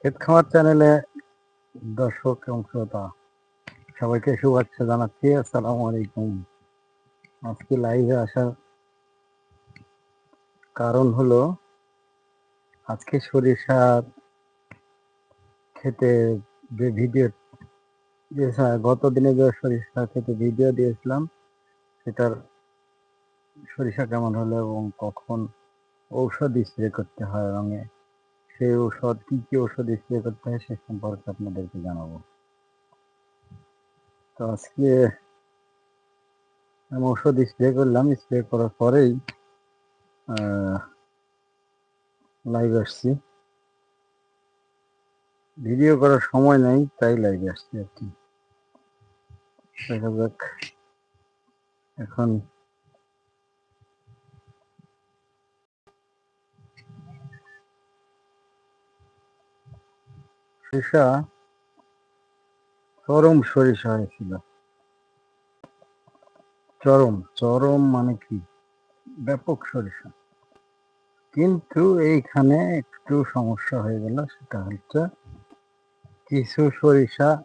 ক্ষেত খামার চ্যানেলে দর্শক এবং শ্রোতা, সবাইকে শুভেচ্ছা জানাচ্ছি। আসসালামু আলাইকুম। আজকে লাইভে আসার কারণ হলো, আজকে সরিষার খেতে যে ভিডিও গত দিনে যে সরিষা খেতে ভিডিও দিয়েছিলাম, সেটার সরিষা কেমন হলো এবং কখন ঔষধ স্প্রে করতে হয় রঙে? সেই ঔষধ, কি কি ঔষধ স্প্রে করতে হয় সে সম্পর্কে আপনাদেরকে জানাব। তো আজকে আমি ঔষধ স্প্রে করলাম, স্প্রে করার পরেই লাইভ আসছি। ভিডিও করার সময় নেই, তাই লাইভে আসছি আর কি। দেখা যাক, এখন সরিষা চরম সরিষা হয়েছিল চরম চরম মানে কি? ব্যাপক সরিষা। কিন্তু এইখানে একটু সমস্যা হয়ে গেল, সেটা হচ্ছে কিছু সরিষা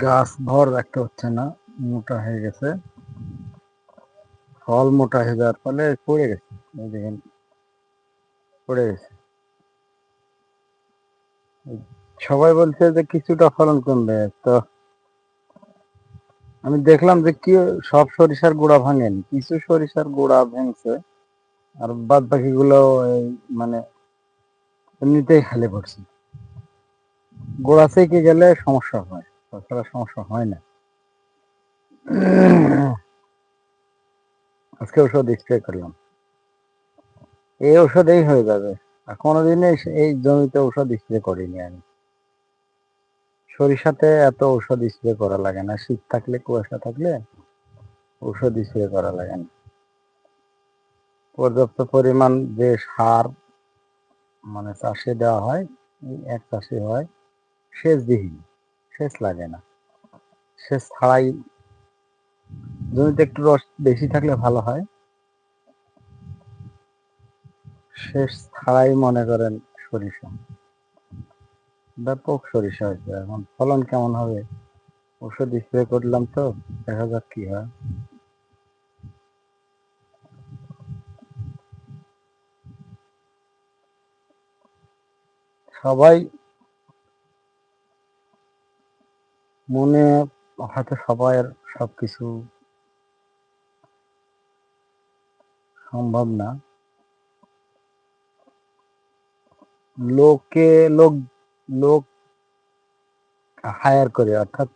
গাছ ভর রাখতে হচ্ছে না, মোটা হয়ে গেছে। ফল মোটা হয়ে যাওয়ার ফলে পড়ে গেছে পড়ে গেছে। সবাই বলছে যে কিছুটা ফলন কমবে, তো আমি দেখলাম যে কি সব সরিষার গুঁড়া ভাঙেন, কিছু সরিষার গুঁড়া ভেঙছে, আর বাদ বাকি গুলো মানে এমনিতেই খালি পড়ছে। গোড়া থেকে গেলে সমস্যা হয়, তাছাড়া সমস্যা হয় না। আজকে ওষুধ স্প্রে করলাম। এই ওষুধেই হয়ে যাবে। আর কোনোদিনই এই জমিতে ঔষধ স্প্রে করিনি আমি। সরিষাতে এত ঔষধ স্প্রে করা লাগে না। শীত থাকলে, কুয়াশা থাকলে ঔষধ স্প্রে করা লাগে না। পর্যাপ্ত পরিমাণ যে সার মানে চাষে দেওয়া হয় এক চাষে হয় সেচ বিহীন সেচ লাগে না। সেচ ছাড়াই জমিতে একটু রস বেশি থাকলে ভালো হয়। শেষ মনে করেন সরিষা। ব্যাপক সরিষা হয়েছে এখন। ফলন কেমন হবে? ওষুধ স্প্রে করলাম তো, দেখা যাক কি হয়। সবাই মনে হয়তো সবার সবকিছু সম্ভব না। লোকে, লোক লোক হায়ার করে, অর্থাৎ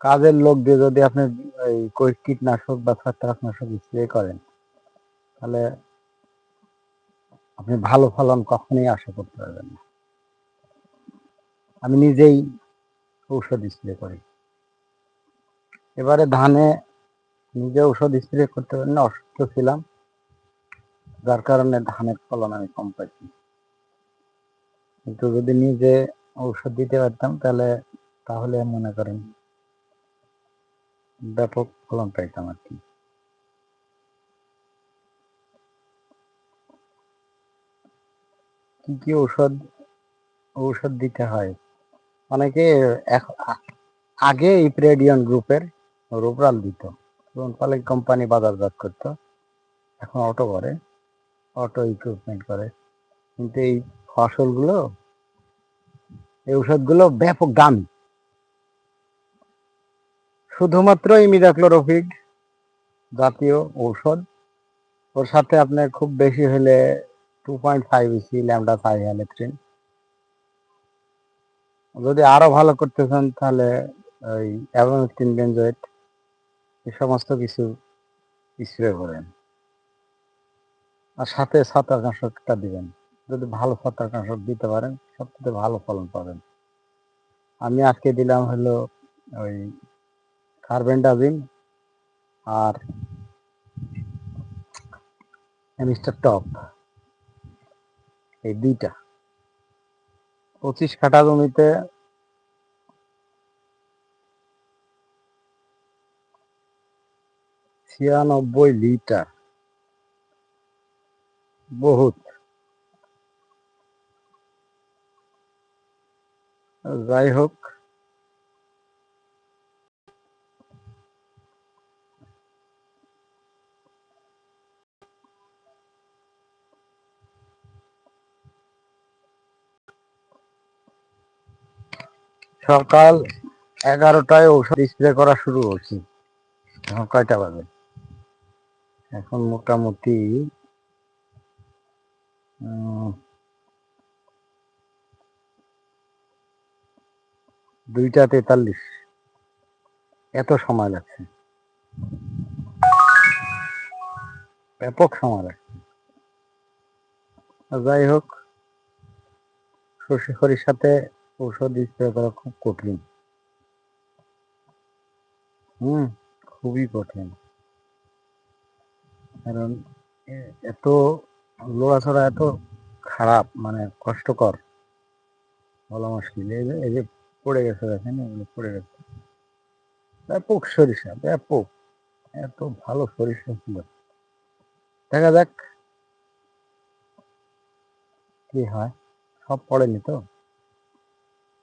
কাজের লোক দিয়ে যদি আপনি এই কীটনাশক বা ছত্রাকনাশক স্প্রে করেন, তাহলে আপনি ভালো ফলন কখনোই আশা করতে পারবেন না। আমি নিজেই ঔষধ স্প্রে করি। এবারে ধানে নিজে ঔষধ স্প্রে করতে পারি না, অসুস্থ ছিলাম, যার কারণে ধানের ফলন আমি কম পাইছি। কিন্তু যদি নিজে ঔষধ দিতে পারতাম, তাহলে তাহলে মনে করেন ব্যাপক ফলন পাইতাম আর কি। কি কি ঔষধ ঔষধ দিতে হয়? অনেকে আগে ইপ্রেডিয়ন গ্রুপের রোবরাল দিত। ফলে কোম্পানি বাজারজাত করত। এখন অটো করে, অটো ইকুইপমেন্ট করে। কিন্তু এই ফসলগুলো, এই ঔষধগুলো ব্যাপক দামি। শুধুমাত্র ইমিডাক্লোরোফিক জাতীয় ঔষধ। ওর সাথে আপনার খুব বেশি হলে two point five EC lambda five halothrin যদি আরও ভালো করতে চান তাহলে ওই অ্যাভোমেথিন বেঞ্জয়েট এই সমস্ত কিছু স্প্রে করেন। আর সাথে ছত্রাকনাশকটা দিবেন। যদি ভালো ছত্রাকনাশক দিতে পারেন, সবচেয়ে ভালো ফলন পাবেন। আমি আজকে দিলাম হলো ওই কার্বেন্ডাজিম আর মিস্টার টপ এই দুইটা। পঁচিশ কাঠা জমিতে ছিয়ানব্বই লিটার। বহুত। যাই হোক। সকাল এগারোটায় ঔষধ স্প্রে করা শুরু করছি। এখন কয়টা বাজে? এখন মোটামুটি দুইটা তেতাল্লিশ। এত সময় লাগছে। ব্যাপক সময় লাগছে। যাই হোক শস্য সরিষাতে ঔষধ স্প্রে করা খুব কঠিন। হুম, খুবই কঠিন। কারণ এত লোড়াছড়া এত খারাপ মানে কষ্টকর, বলা মুশকিল। এই যে পড়ে গেছে দেখেন, এগুলো পড়ে গেছে। ব্যাপক সরিষা, ব্যাপক, এত ভালো সরিষা ছিল। দেখা যাক কি হয়, সব পড়েনি তো?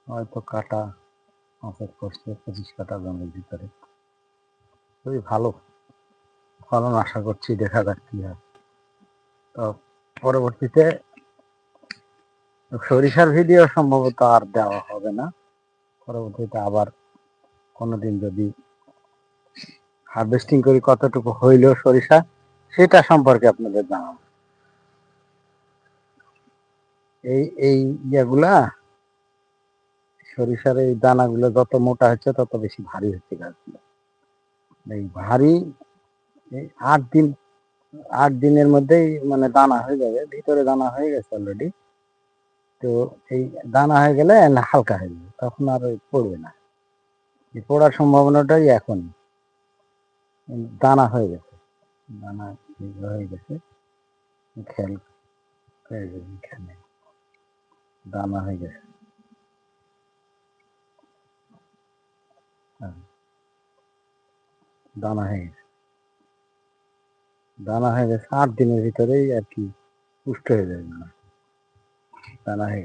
হয়তো কাটা, মাছের করছে পঁচিশ কাটা জমির ভিতরে। খুবই ভালো ফলন আশা করছি, দেখা যাক কি হয়। তো পরবর্তীতে সরিষার ভিডিও সম্ভবত আর দেওয়া হবে না। পরবর্তীতে আবার কোনোদিন যদি হারভেস্টিং করি কতটুকু হইল সরিষা, সেটা সম্পর্কে আপনাদের জানাব। এই এই ইয়েগুলা, সরিষার এই দানাগুলো যত মোটা হচ্ছে তত বেশি ভারী হচ্ছে গাছগুলো। এই ভারী, এই আট দিন, আট দিনের মধ্যেই মানে দানা হয়ে যাবে, ভিতরে দানা হয়ে গেছে অলরেডি তো এই দানা হয়ে গেলে হালকা হয়ে যাবে, তখন আর পড়বে না পড়ার সম্ভাবনাটাই এখন দানা হয়ে গেছে, দানা হয়ে গেছে, খেল দানা হয়ে গেছে হ্যাঁ। দানা হয়ে গেছে, দানা হয়ে গেছে, আট দিনের ভিতরেই আর কি পুষ্ট হয়ে যাবে দানা গেছে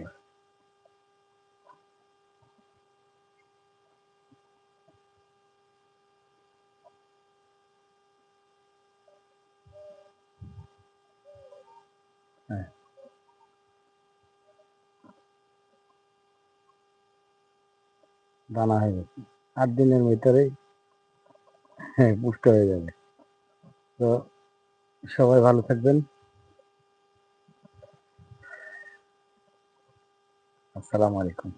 হ্যাঁ। দানা হয়ে গেছে। আট দিনের ভিতরেই হ্যাঁ পুষ্ট হয়ে যাবে। তো সবাই ভালো থাকবেন। আসসালামু আলাইকুম।